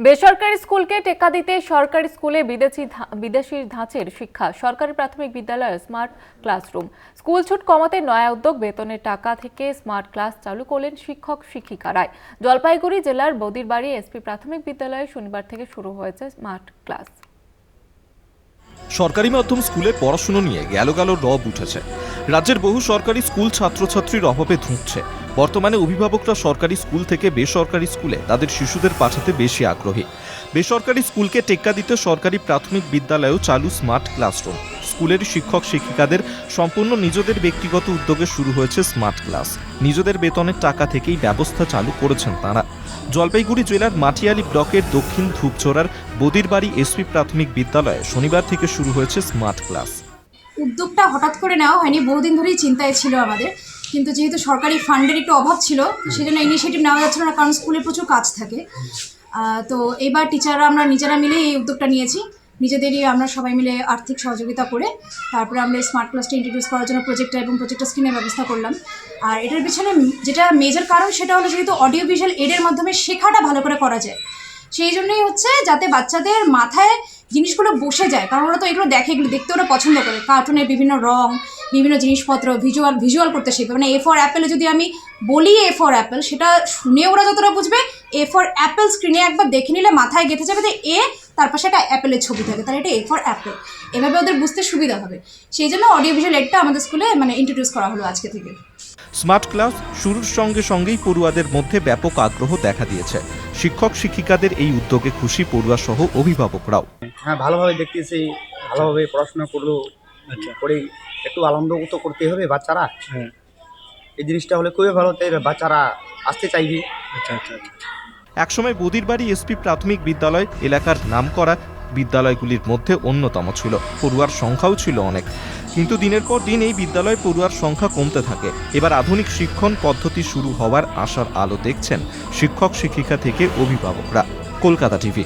বেসরকারি স্কুলকে টেকা দিতে সরকারি স্কুলে বিদেশি বিদেশি ধাঁচের শিক্ষা, সরকারি প্রাথমিক বিদ্যালয়ে, স্মার্ট ক্লাসরুম। স্কুল ছুট কমাতে নয়া উদ্যোগ, বেতনের টাকা থেকে স্মার্ট ক্লাস চালু করলেন শিক্ষক, শিক্ষিকারাই। জলপাইগুড়ি জেলার বদিরবাড়ি এসপি প্রাথমিক বিদ্যালয়ে শনিবার থেকে শুরু হয়েছে স্মার্ট ক্লাস। সরকারি মাধ্যম স্কুলে পড়াশুনো নিয়ে গেল গেল রব উঠেছে। রাজ্যের বহু সরকারি স্কুল ছাত্রছাত্রীর অভাবে ধুঁকছে। বর্তমানে অভিভাবকরা সরকারি স্কুল থেকে বেসরকারি স্কুলে তাদের শিশুদের পাঠাতে বেশি আগ্রহী। বেসরকারি স্কুলকে টেক্কা দিতে সরকারি প্রাথমিক বিদ্যালয়েও চালু স্মার্ট ক্লাসরুম। স্কুলের শিক্ষক শিক্ষিকাদের সম্পূর্ণ নিজেদের ব্যক্তিগত উদ্যোগে শুরু হয়েছে স্মার্ট ক্লাস। নিজেদের বেতনের টাকা থেকেই ব্যবস্থা চালু করেছেন তারা। জলপাইগুড়ি জেলার মাটিয়ালি ব্লকের দক্ষিণ ধূপচোরার বদিরবাড়ি এসপি প্রাথমিক বিদ্যালয়ে শনিবার থেকে শুরু হয়েছে স্মার্ট ক্লাস। উদ্যোগটা হঠাৎ করে নেওয়া হয়নি, বহুদিন ধরেই চিন্তায় ছিল আমাদের। কিন্তু যেহেতু সরকারি ফান্ডের একটু অভাব ছিল, সেজন্য ইনিশিয়েটিভ নেওয়া যাচ্ছিল না, কারণ স্কুলে প্রচুর কাজ থাকে। তো এবার টিচাররা আমরা নিজেরা মিলে এই উদ্যোগটা নিয়েছি। নিজেদেরই আমরা সবাই মিলে আর্থিক সহযোগিতা করে, তারপরে আমরা স্মার্ট ক্লাসটা ইন্ট্রোডিউস করার জন্য প্রজেক্টটা এবং প্রজেক্টটা স্ক্রিনের ব্যবস্থা করলাম। আর এটার পিছনে যেটা মেজর কারণ, সেটা হলো যেহেতু অডিও ভিজুয়াল এডের মাধ্যমে শেখাটা ভালো করে করা যায়। সেই জন্যই হচ্ছে যাতে বাচ্চাদের মাথায় জিনিসগুলো বসে যায়। কারণ ওরা তো এগুলো দেখে, এগুলো দেখতে ওরা পছন্দ করে। কার্টুনের বিভিন্ন রং, বিভিন্ন জিনিসপত্র ভিজুয়াল ভিজুয়াল করতে শিখবে। মানে এ ফর অ্যাপেলে যদি আমি বলি এ ফর অ্যাপেল সেটা শুনে ওরা যতটা বুঝবে এ ফর অ্যাপেল স্ক্রিনে একবার দেখে নিলে মাথায় গেঁথে যাবে যে এ, তার পাশে একটা অ্যাপেলের ছবি থাকে। তাহলে এটা এ ফর অ্যাপেল এভাবে ওদের বুঝতে সুবিধা হবে। সেই জন্য অডিও ভিজুয়াল এডটা আমাদের স্কুলে মানে ইন্ট্রোডিউস করা হলো আজকে থেকে। স্মার্ট ক্লাস শুরুর সঙ্গে সঙ্গেই পড়ুয়াদের মধ্যে ব্যাপক আগ্রহ দেখা দিয়েছে। শিক্ষক শিক্ষিকাদের এই উদ্যোগে খুশি পড়ুয়া সহ অভিভাবকরাও। হ্যাঁ ভালোভাবে দেখতেছি ভালোভাবে পড়াশোনা করল করে একটু আনন্দ তো করতে হবে বাচ্চারা। হ্যাঁ। এই জিনিসটা হলে খুবই ভালো তাই বাচ্চারা আসতে চাইবে। আচ্ছা আচ্ছা আচ্ছা। একসময় বদিরবাড়ি এসপি প্রাথমিক বিদ্যালয় এলাকার নামকরা বিদ্যালয়গুলির মধ্যে অন্যতম ছিল। পড়ুয়ার সংখ্যাও ছিল অনেক। কিন্তু দিনের পর দিন এই বিদ্যালয়ে পড়ুয়ার সংখ্যা কমতে থাকে। এবার আধুনিক শিক্ষণ পদ্ধতি শুরু হওয়ার আশার আলো দেখছেন শিক্ষক শিক্ষিকা থেকে অভিভাবকরা। কলকাতা টিভি